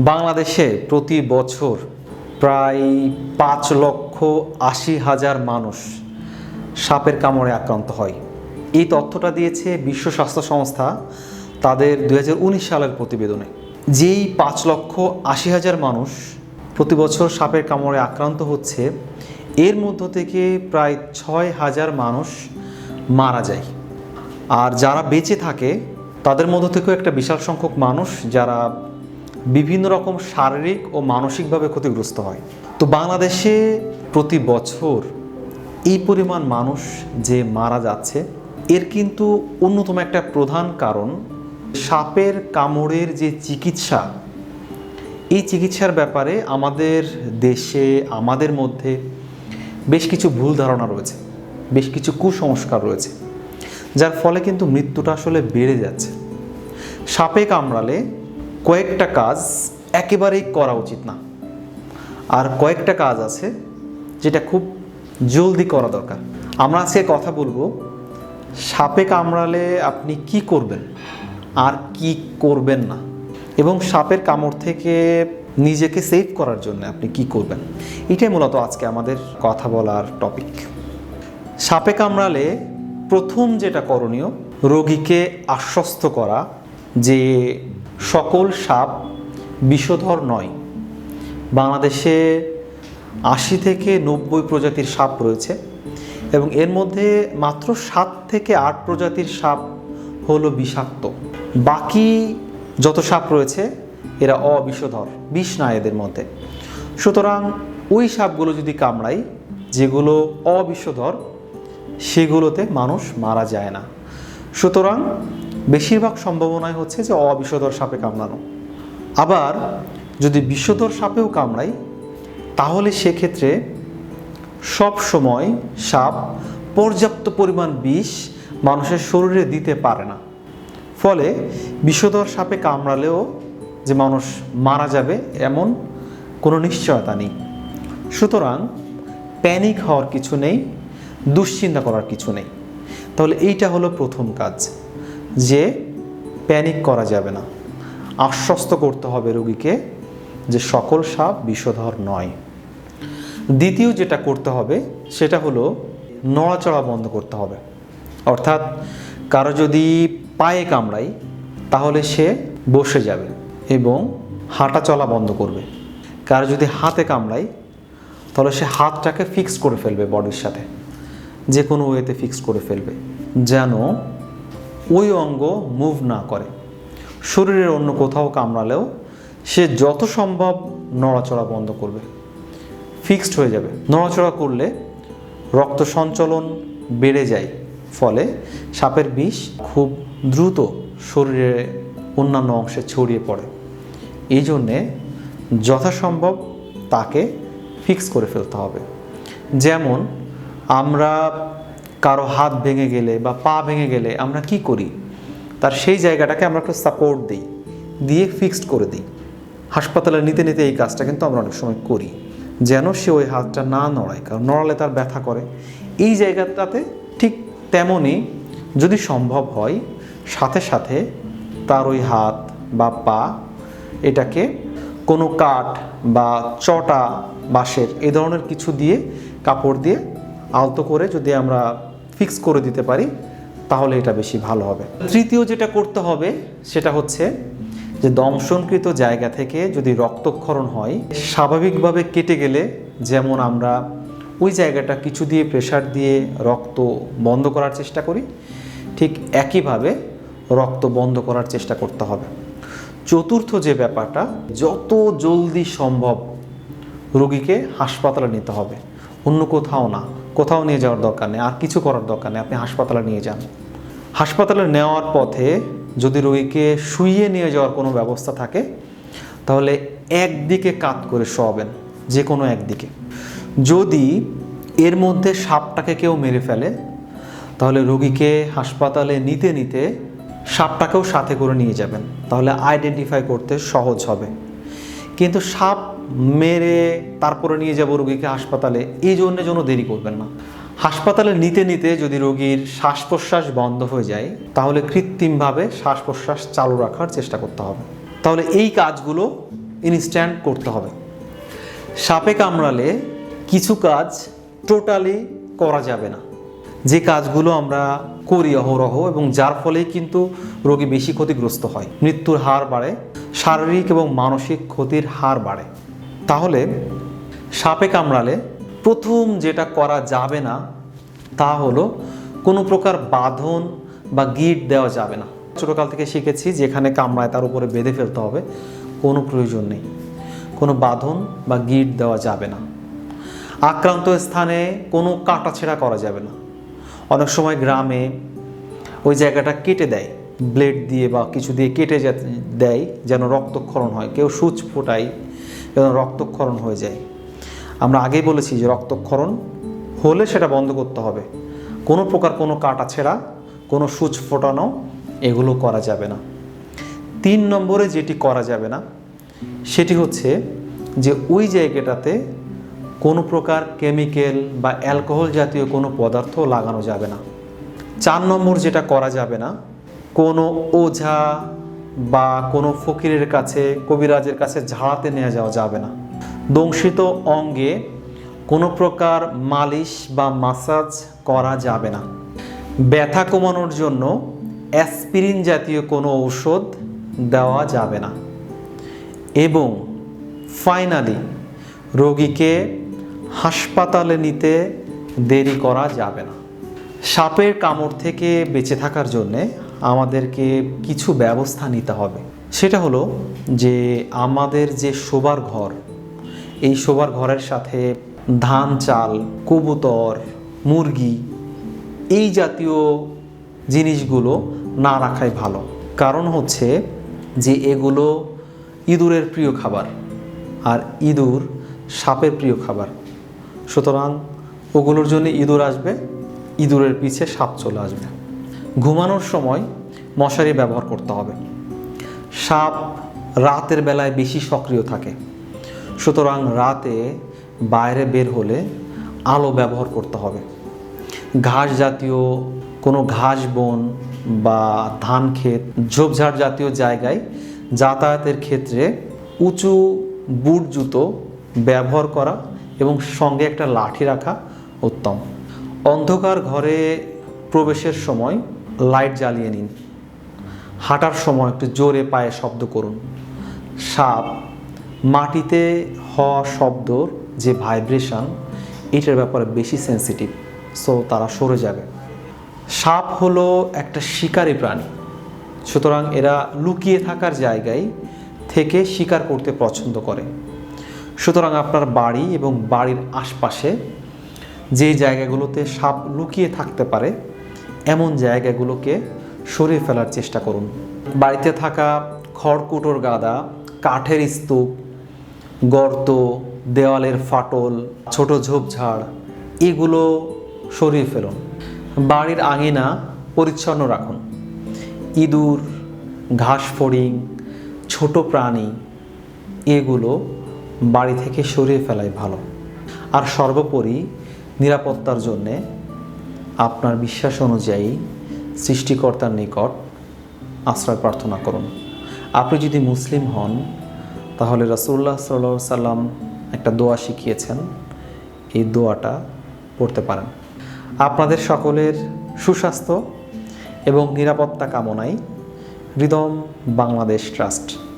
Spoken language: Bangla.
বাংলাদেশে প্রতি বছর প্রায় পাঁচ লক্ষ আশি হাজার মানুষ সাপের কামড়ে আক্রান্ত হয়। এই তথ্যটা দিয়েছে বিশ্ব স্বাস্থ্য সংস্থা তাদের দু হাজার উনিশ সালের প্রতিবেদনে। যেই পাঁচ লক্ষ আশি হাজার মানুষ প্রতি বছর সাপের কামড়ে আক্রান্ত হচ্ছে, এর মধ্য থেকে প্রায় ছয় হাজার মানুষ মারা যায়। আর যারা বেঁচে থাকে, তাদের মধ্য থেকেও একটা বিশাল সংখ্যক মানুষ যারা বিভিন্ন রকম শারীরিক ও মানসিকভাবে ক্ষতিগ্রস্ত হয়। তো বাংলাদেশে প্রতি বছর এই পরিমাণ মানুষ যে মারা যাচ্ছে, এর কিন্তু অন্যতম একটা প্রধান কারণ সাপের কামড়ের যে চিকিৎসা, এই চিকিৎসার ব্যাপারে আমাদের দেশে, আমাদের মধ্যে বেশ কিছু ভুল ধারণা রয়েছে, বেশ কিছু কুসংস্কার রয়েছে, যার ফলে কিন্তু মৃত্যুটা আসলে বেড়ে যাচ্ছে। সাপে কামড়ালে কয়েকটা কাজ একেবারেই করা উচিত না। আর কয়েকটা কাজ আছে যেটা খুব জলদি করা দরকার। আমরা আজকে কথা বলব, সাপে কামড়ালে আপনি কি করবেন আর কি করবেন না? এবং সাপের কামড় থেকে নিজেকে সেভ করার জন্য আপনি কি করবেন? এটাই মূলত আজকে আমাদের কথা বলার টপিক সাপে কামড়ালে প্রথম যেটা করণীয়, রোগীকে আশ্বস্ত করা যে সকল সাপ বিষধর নয়। বাংলাদেশে আশি থেকে নব্বই প্রজাতির সাপ রয়েছে এবং এর মধ্যে মাত্র সাত থেকে আট প্রজাতির সাপ হলো বিষাক্ত। বাকি যত সাপ রয়েছে, এরা অবিষধর, বিষ না এদের মধ্যে। সুতরাং ওই সাপগুলো যদি কামড়াই, যেগুলো অবিষধর, সেগুলোতে মানুষ মারা যায় না। সুতরাং বেশিরভাগ সম্ভাবনাই হচ্ছে যে অবিষধর সাপে কামড়ানো। আবার যদি বিষধর সাপেও কামড়াই, তাহলে সেক্ষেত্রে সব সময় সাপ পর্যাপ্ত পরিমাণ বিষ মানুষের শরীরে দিতে পারে না। ফলে বিষধর সাপে কামড়ালেও যে মানুষ মারা যাবে এমন কোনো নিশ্চয়তা নেই। সুতরাং প্যানিক হওয়ার কিছু নেই, দুশ্চিন্তা করার কিছু নেই। তাহলে এইটা হলো প্রথম কাজ। যে প্যানিক করা যাবে না। আশ্বস্ত করতে হবে রোগীকে যে সকল সাপ বিষধর নয়। দ্বিতীয় যেটা করতে হবে, সেটা হলো নড়াচড়া বন্ধ করতে হবে। অর্থাৎ কারও যদি পায়ে কামড়াই তাহলে সে বসে যাবে এবং হাঁটা চলা বন্ধ করবে। কারও যদি হাতে কামড়াই তাহলে সে হাতটাকে ফিক্স করে ফেলবে বডির সাথে। যে কোনো ওয়েতে ফিক্স করে ফেলবে। যেন ওই অঙ্গ মুভ না করে। শরীরের অন্য কোথাও কামড়ালেও সে যত সম্ভব নড়াচড়া বন্ধ করবে। ফিক্সড হয়ে যাবে। নড়াচড়া করলে রক্ত সঞ্চালন বেড়ে যায়। ফলে সাপের বিষ খুব দ্রুত শরীরে অন্যান্য অংশে ছড়িয়ে পড়ে। এই জন্যে যথাসম্ভব তাকে ফিক্স করে ফেলতে হবে। যেমন আমরা কারও হাত ভেঙে গেলে বা পা ভেঙে গেলে আমরা কি করি? তার সেই জায়গাটাকে আমরা একটু সাপোর্ট দিই, দিয়ে ফিক্সড করে দিই। হাসপাতালে নিতে নিতে এই কাজটা কিন্তু আমরা অনেক সময় করি। যেন সে ওই হাতটা না নড়ায়, কারণ নড়ালে তার ব্যথা করে। এই জায়গাটাতে ঠিক তেমনই যদি সম্ভব হয়, সাথে সাথে তার ওই হাত বা পা এটাকে কোনো কাঠ বা চটা বাঁশের এ ধরনের কিছু দিয়ে, কাপড় দিয়ে আলতো করে যদি আমরা ফিক্স করে দিতে পারি, তাহলে এটা বেশি ভালো হবে। তৃতীয় যেটা করতে হবে, সেটা হচ্ছে যে দংশনকৃত জায়গা থেকে যদি রক্তক্ষরণ হয়, স্বাভাবিকভাবে কেটে গেলে যেমন আমরা ওই জায়গাটা কিছু দিয়ে প্রেশার দিয়ে রক্ত বন্ধ করার চেষ্টা করি, ঠিক একইভাবে রক্ত বন্ধ করার চেষ্টা করতে হবে। চতুর্থ যে ব্যাপারটা, যত জলদি সম্ভব রোগীকে হাসপাতালে নিতে হবে, অন্য কোথাও না। কোথাও নিয়ে যাওয়ার দরকার নেই, আর কিছু করার দরকার নেই, আপনি হাসপাতালে নিয়ে যান। হাসপাতালে নেওয়ার পথে যদি রোগীকে শুইয়ে নিয়ে যাওয়ার কোনো ব্যবস্থা থাকে, তাহলে একদিকে কাত করে শোয়াবেন, যে কোনো একদিকে। যদি এর মধ্যে সাপটাকে কেউ মেরে ফেলে, তাহলে রোগীকে হাসপাতালে নিতে নিতে সাপটাকেও সাথে করে নিয়ে যাবেন, তাহলে আইডেন্টিফাই করতে সহজ হবে। কিন্তু সাপ মেরে তারপরে নিয়ে যাব রোগীকে হাসপাতালে, এই জন্য যেন দেরি করবেন না। হাসপাতালে নিতে নিতে যদি রোগীর শ্বাস প্রশ্বাস বন্ধ হয়ে যায়, তাহলে কৃত্রিমভাবে শ্বাস প্রশ্বাস চালু রাখার চেষ্টা করতে হবে। তাহলে এই কাজগুলো ইনস্ট্যান্ট করতে হবে। সাপে কামড়ালে কিছু কাজ টোটালি করা যাবে না। যে কাজগুলো আমরা করি অহরহ এবং যার ফলেই কিন্তু রোগী বেশি ক্ষতিগ্রস্ত হয়। মৃত্যুর হার বাড়ে, শারীরিক এবং মানসিক ক্ষতির হার বাড়ে। তাহলে সাপে কামড়ালে প্রথম যেটা করা যাবে না, তা হলো কোনো প্রকার বাঁধন বা গিট দেওয়া যাবে না। ছোটোকাল থেকে শিখেছি যেখানে কামড়ায় তার উপরে বেঁধে ফেলতে হবে, কোনো প্রয়োজন নেই। কোনো বাঁধন বা গিট দেওয়া যাবে না। আক্রান্ত স্থানে কোনো কাটাছেঁড়া করা যাবে না। অনেক সময় গ্রামে ওই জায়গাটা কেটে দেয়, ব্লেড দিয়ে বা কিছু দিয়ে কেটে দেয় যেন রক্তক্ষরণ হয়। কেউ সূচ ফোটায় যেন রক্তক্ষরণ হয়ে যায়। আমরা আগেই বলেছি যে রক্তক্ষরণ হলে সেটা বন্ধ করতে হবে। কোনো প্রকার কোনো কাটাছেঁড়া কোনো সূচ ফোটানো এগুলো করা যাবে না। তিন নম্বরে যেটি করা যাবে না, সেটি হচ্ছে যে ওই জায়গাটাতে কোনো প্রকার কেমিক্যাল বা অ্যালকোহল জাতীয় কোনো পদার্থ লাগানো যাবে না। চার নম্বর যেটা করা যাবে না, কোনো ওঝা বা কোনো ফকিরের কাছে, কবিরাজের কাছে ঝাড়াতে নিয়ে যাওয়া যাবে না। দংশিত অঙ্গে কোনো প্রকার মালিশ বা মাসাজ করা যাবে না। ব্যথা কমানোর জন্য অ্যাসপিরিন জাতীয় কোনো ঔষধ দেওয়া যাবে না। এবং ফাইনালি রোগীকে হাসপাতালে নিতে দেরি করা যাবে না। সাপের কামড় থেকে বেঁচে থাকার জন্যে আমাদেরকে কিছু ব্যবস্থা নিতে হবে। সেটা হলো যে আমাদের যে শোবার ঘর, এই শোবার ঘরের সাথে ধান চাল, কবুতর, মুরগি, এই জাতীয় জিনিসগুলো না রাখাই ভালো। কারণ হচ্ছে যে এগুলো ইঁদুরের প্রিয় খাবার আর ইঁদুর সাপের প্রিয় খাবার। সুতরাং ওগুলোর জন্য ইঁদুর আসবে, ইঁদুরের পিছে সাপ চলে আসবে। ঘুমানোর সময় মশারি ব্যবহার করতে হবে। সাপ রাতের বেলায় বেশি সক্রিয় থাকে। সুতরাং রাতে বাইরে বের হলে আলো ব্যবহার করতে হবে। ঘাস জাতীয় কোনো ঘাস বন বা ধান ক্ষেত, ঝোপঝাড় জাতীয় জায়গায় যাতায়াতের ক্ষেত্রে উঁচু বুট জুতো ব্যবহার করা এবং সঙ্গে একটা লাঠি রাখা উত্তম। অন্ধকার ঘরে প্রবেশের সময় লাইট জ্বালিয়ে নিন। হাঁটার সময় একটু জোরে পায়ে শব্দ করুন। সাপ, মাটিতে হওয়া শব্দর যে ভাইব্রেশন এটার ব্যাপারে বেশি সেন্সিটিভ সো তারা সরে যাবে। সাপ হলো একটা শিকারী প্রাণী, সুতরাং এরা লুকিয়ে থাকার জায়গায় থেকে শিকার করতে পছন্দ করে। সুতরাং আপনার বাড়ি এবং বাড়ির আশপাশে যে জায়গাগুলোতে সাপ লুকিয়ে থাকতে পারে এমন জায়গাগুলোকে সরিয়ে ফেলার চেষ্টা করুন। বাড়িতে থাকা খড়কুটোর গাদা, কাঠের স্তূপ, গর্ত, দেওয়ালের ফাটল, ছোট ঝোপঝাড়, এগুলো সরিয়ে ফেলুন। বাড়ির আঙিনা পরিচ্ছন্ন রাখুন। ইঁদুর, ঘাস ফড়িং, ছোট প্রাণী, এগুলো বাড়ি থেকে সরিয়ে ফেলাই ভালো। আর সর্বোপরি নিরাপত্তার জন্যে আপনার বিশ্বাস অনুযায়ী সৃষ্টিকর্তার নিকট আশ্রয় প্রার্থনা করুন। আপনি যদি মুসলিম হন, তাহলে রাসুল্লাহ সাল্লাহ সাল্লাম একটা দোয়া শিখিয়েছেন। এই দোয়াটা পড়তে পারেন। আপনাদের সকলের সুস্বাস্থ্য এবং নিরাপত্তা কামনায় হৃদম বাংলাদেশ ট্রাস্ট।